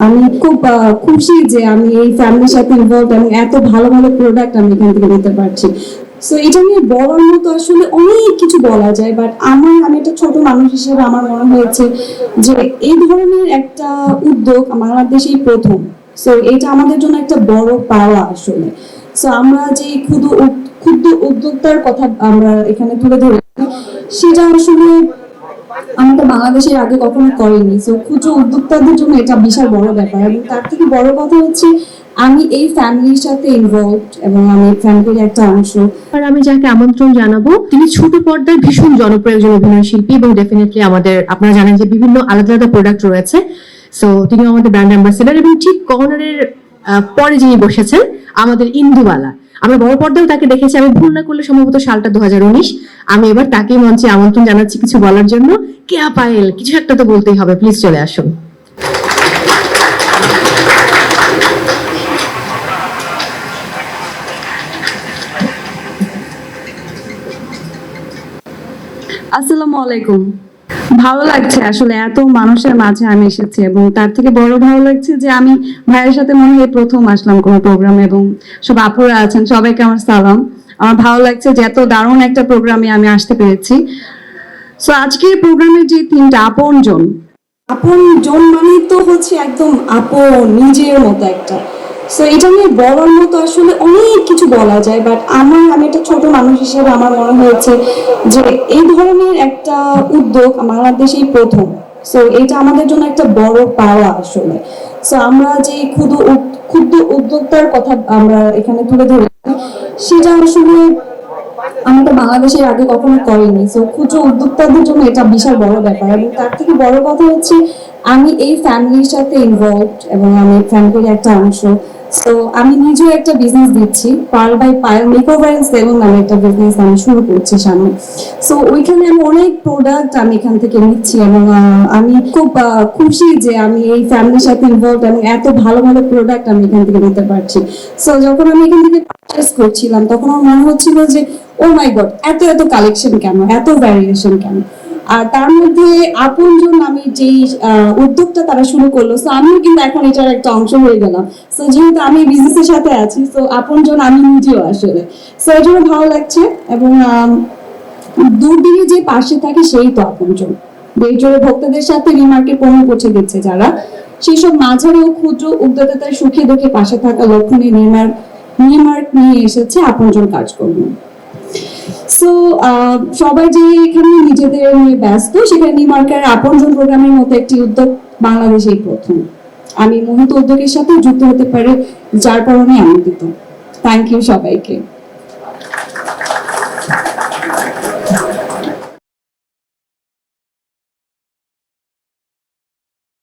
আমি খুব খুশি যে আমি এই ফ্যামিলির সাথে ইনভলভ এবং এত ভালো ভালো প্রোডাক্ট আমি এখান থেকে নিতে পারছি। সো এটা নিয়ে বলার মতো আসলে অনেক কিছু বলা যায় বাট আমার, আমি একটা ছোট মানুষ হিসেবে আমার মনে হয়েছে যে এই ধরনের একটা উদ্যোগ আমার দেশেই প্রথম। সো এটা আমাদের জন্য একটা বড় পাওয়া আসলে। সো আমরা যে ক্ষুদ্র ক্ষুদ্র উদ্যোক্তার কথা আমরা এখানে তুলে ধরেছি, সেটা আসলে আমরা বাংলাদেশের আগে কখনো করিনি। সো ক্ষুদ্র উদ্যোক্তাদের জন্য এটা বিশাল বড় ব্যাপার। এবং তার থেকে বড় কথা হচ্ছে, আমি এই ফ্যামিলির সাথে ইনভলভ এবং আমি ফ্যামিলির একটা অংশ। আর আমি যাকে আমন্ত্রণ জানাব, তিনি ছোট পর্দায় ভীষণ জনপ্রিয় অভিনয় শিল্পী এবং ডেফিনেটলি আমাদের, আপনারা জানেন যে বিভিন্ন আলাদা আলাদা প্রোডাক্ট রয়েছে। সো তিনি আমাদের ব্র্যান্ড অ্যাম্বাসেডার এবং ঠিক কর্নারের পরে যিনি বসেছেন, আমাদের ইন্দুবালা। আমরা বড় পর্দাও তাকে দেখেছি, আমি ভুল না করলে সম্ভবত সালটা দুহাজার উনিশ। আমি এবার তাকে মঞ্চে আমন্ত্রণ জানাচ্ছি কিছু বলার জন্য। কেয়া পায়েল কিছু একটা তো বলতেই হবে প্লিজ চলে আসুন। আসসালামু আলাইকুম। ভালো লাগছে আসলে, এত মানুষের মাঝে আমি এসেছি এবং তার থেকে বড় ভালো লাগছে যে আমি ভাইয়ের সাথে মনে হয় প্রথম আসলাম কোনো প্রোগ্রামে এবং সব আপুরা আছেন, সবাইকে আমার সালাম। আমার ভালো লাগছে যে এত দারুণ একটা প্রোগ্রামে আমি আসতে পেরেছি। সো আজকের প্রোগ্রামের যে তিনটা আপন জন আপন জন মানেই তো হচ্ছে একদম আপন, নিজের মতো একটা। সো এটা নিয়ে বলার মতো আসলে অনেক কিছু বলা যায় বাট আমার, আমি একটা ছোট মানুষ হিসেবে আমার মনে হয়েছে যে এই ধরনের একটা উদ্যোগ বাংলাদেশেই প্রথম। সো এটা আমাদের জন্য একটা বড় পাওয়া আসলে। সো আমরা যে ক্ষুদ্র ক্ষুদ্র উদ্যোক্তার কথা আমরা এখানে তুলে ধরেছি সেটা আসলে আমরা বাংলাদেশের আগে কখনো করিনি। সো ক্ষুদ্র উদ্যোক্তাদের জন্য এটা বিশাল বড় ব্যাপার এবং তার থেকে বড় কথা হচ্ছে, আমি এই ফ্যামিলির সাথে ইনভলভ এবং আমি ফ্যামিলির একটা অংশ। সো আমি নিজেও একটা বিজনেস দিচ্ছি পার by Payel makeover and salon নামে একটা বিজনেস আমি শুরু করছি সামনে। সো ওইখানে আমি অনেক প্রোডাক্ট আমি এখান থেকে নিচ্ছি এবং আমি খুব খুশি যে আমি এই ফ্যামিলির সাথে ইনভলভ এবং এত ভালো ভালো প্রোডাক্ট আমি এখান থেকে নিতে পারছি। সো যখন আমি এখান থেকে পারচেস করছিলাম, তখন আমার মনে হচ্ছিল যে ও মাই গড এত এত কালেকশন কেন? এত ভ্যারিয়েশন কেন? আর তার মধ্যে আপনজন যেই আহ, উদ্যোগটা তারা শুরু করল সো আমিও কিন্তু এখন এটার একটা অংশ হয়ে গেলাম। সো যেহেতু আমি বিজনেসের সাথে আছি সো আপনজন আমি নিজেও আসলে। সো এই জন্য ভালো লাগছে এবং আম, দূরদিনে যে পাশে থাকে সেই তো আপনজন। বেজোরে ভক্তদের সাথে রিমার্কে পণ্য পৌঁছে দিচ্ছে যারা। সেই সব মাঝারি ও ক্ষুদ্র উদ্যোক্তার সুখে দুঃখে পাশে থাকা নির্মার নির্মার্ক নিয়ে এসেছে আপনজন কাজকর্ম। সো সবাই যে এখানে নিজেদের নিয়ে ব্যস্ত, সেখানে নিউমার্কের আপনজন প্রোগ্রামের মতো একটি উদ্যোগ বাংলাদেশেই প্রথম। আমি মোহিত উদ্যোগের সাথে যুক্ত হতে পারে, যার কারণে আনন্দিত থ্যাংক ইউ সবাইকে।